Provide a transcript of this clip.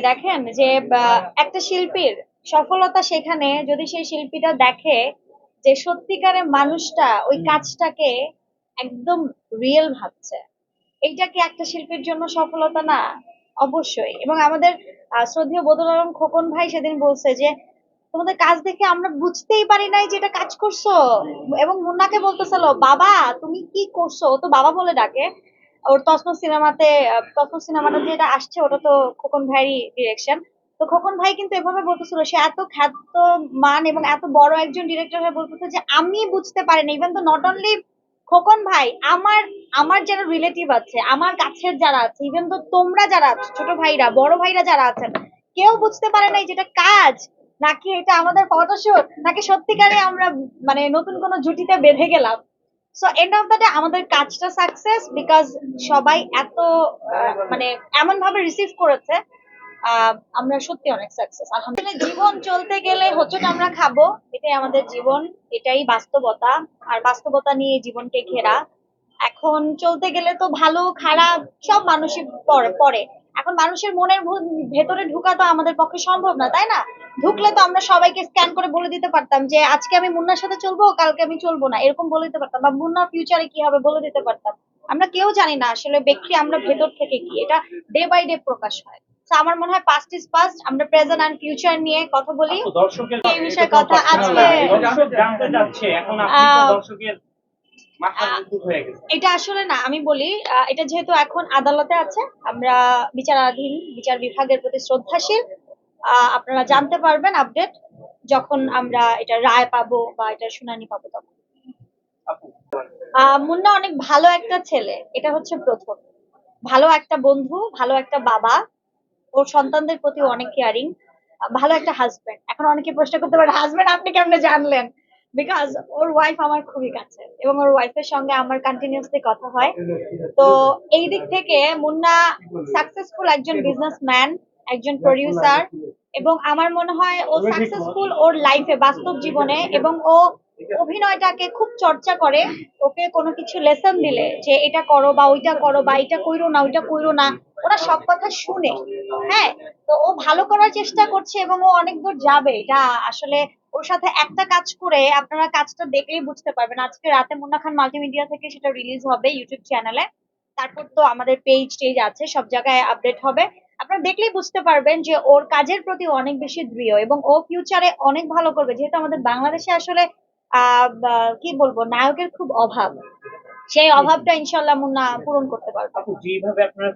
দেখেন যে একটা শিল্পীর সফলতা সেখানে যদি সেই শিল্পীটা দেখে যে সত্যিকারের মানুষটা ওই কাজটাকে একদম রিয়েল ভাবছে এইটা কি একটা শিল্পীর জন্য সফলতা? না অবশ্যই। এবং আমাদের শ্রদ্ধেয় বদল আলম খোকন ভাই সেদিন বলছে যে তোমাদের কাজ দেখে আমরা বুঝতেই পারি নাই যে এটা কাজ করছ। এবং মুন্নাকে বলতেছিল বাবা তুমি কি করছ? তো বাবা বলে ডাকে। ওর তসমস সিনেমাতে তসমস সিনেমাটা যেটা আসছে, ওটা তো খোকন ভাইয়েরই ডিরেকশন তো খোকন ভাই কিন্তু এভাবে বলতেছিল, সে এত খ্যাত মান এবং এত বড় একজন ডিরেক্টর হয়ে বলতেছে যে আমি বুঝতে পারি না ইভেন তো নট অনলি খোকন ভাই, আমার আমার যারা রিলেটিভ আছে, আমার কাছের যারা আছে ইভেন তো তোমরা যারা আছো, ছোট ভাইরা, বড় ভাইরা যারা আছেন, কেউ বুঝতে পারে নাই যেটা কাজ, নাকি এটা আমাদের ফটোশুট নাকি সত্যিকারে আমরা মানে নতুন কোনো জুটিতে বেঁধে গেলাম। So end of the day আমাদের কাজটা সাকসেস বিকজ সবাই এত মানে এমন ভাবে রিসিভ করেছে আমরা সত্যি অনেক সাকসেস আলহামদুলিল্লাহ, জীবন চলতে গেলে হোঁচট আমরা খাব, এটাই আমাদের জীবন, এটাই বাস্তবতা। আর বাস্তবতা নিয়ে জীবনকে ঘেরা। এখন চলতে গেলে তো ভালো, খারাপ, সব মানুষই পড়ে এখন মানুষের মনের ভেতরে ঢুকা তো আমাদের পক্ষে সম্ভব না, তাই না? ঢুকলে তো আমরা সবাইকে স্ক্যান করে বলে দিতে পারতাম যে আজকে আমি মুন্নার সাথে চলবো কালকে আমি চলবো না এরকম বলে দিতে পারতাম। বা মুন্নার ফিউচারে কি হবে বলে দিতে পারতাম। আমরা কেউ জানি না আসলে ব্যক্তি আমরা ভেতর থেকে কি এটা ডে বাই ডে প্রকাশ হয়। আমার মনে হয় পাস্ট ইজ পাস্ট আমরা প্রেজেন্ট অ্যান্ড ফিউচার নিয়ে কথা বলি। আপু, এই বিষয়ে কথা আজকে- এটা আসলে না আমি বলি এটা যেহেতু এখন আদালতে আছে আমরা বিচারাধীন বিচার বিভাগের প্রতি শ্রদ্ধাশীল। আপনারা জানতে পারবেন আপডেট যখন আমরা এটা রায় পাবো বা এটা শুনানি পাবো তখন। মুন্না অনেক ভালো একটা ছেলে, এটা হচ্ছে প্রথম। ভালো একটা বন্ধু, ভালো একটা বাবা, ওর সন্তানদের প্রতি অনেক কেয়ারিং ভালো একটা হাজবেন্ড এখন অনেকে প্রশ্ন করতে পারে হাজবেন্ড আপনি কেমনে জানলেন? বিকজ ওর ওয়াইফ আমার খুবই কাছে এবং ওর ওয়াইফের সঙ্গে আমার কন্টিনিউসলি কথা হয়। তো এই দিক থেকে মুন্না সাকসেসফুল একজন বিজনেসম্যান একজন প্রডিউসার এবং আমার মনে হয় ও সাকসেসফুল ওর লাইফে বাস্তব জীবনে এবং ও অভিনয়টাকে খুব চর্চা করে। ওকে কোনো কিছু লেসন দিলে যে এটা করো বা ওইটা করো বা এটা কইরো না ওইটা কইরো না ওরা সব কথা শুনে। হ্যাঁ তো ও ভালো করার চেষ্টা করছে এবং ও অনেক দূর যাবে। এটা আসলে ওর সাথে একটা কাজ করে আপনারা কাজটা দেখলেই বুঝতে পারবেন। আজকে রাতে মুন্না খান মাল্টিমিডিয়া থেকে সেটা রিলিজ হবে ইউটিউব চ্যানেলে তারপর তো আমাদের পেজ টেজ আছে সব জায়গায় আপডেট হবে। আপনারা দেখলেই বুঝতে পারবেন যে ওর কাজের প্রতি অনেক বেশি দৃঢ় এবং ও ফিউচারে অনেক ভালো করবে। যেহেতু আমাদের বাংলাদেশে আসলে কি বলব নায়কের খুব অভাব। সেই অভাবটা ইনশাল্লাহ মুন্না পূরণ করতে পারবে। যেভাবে আপনারা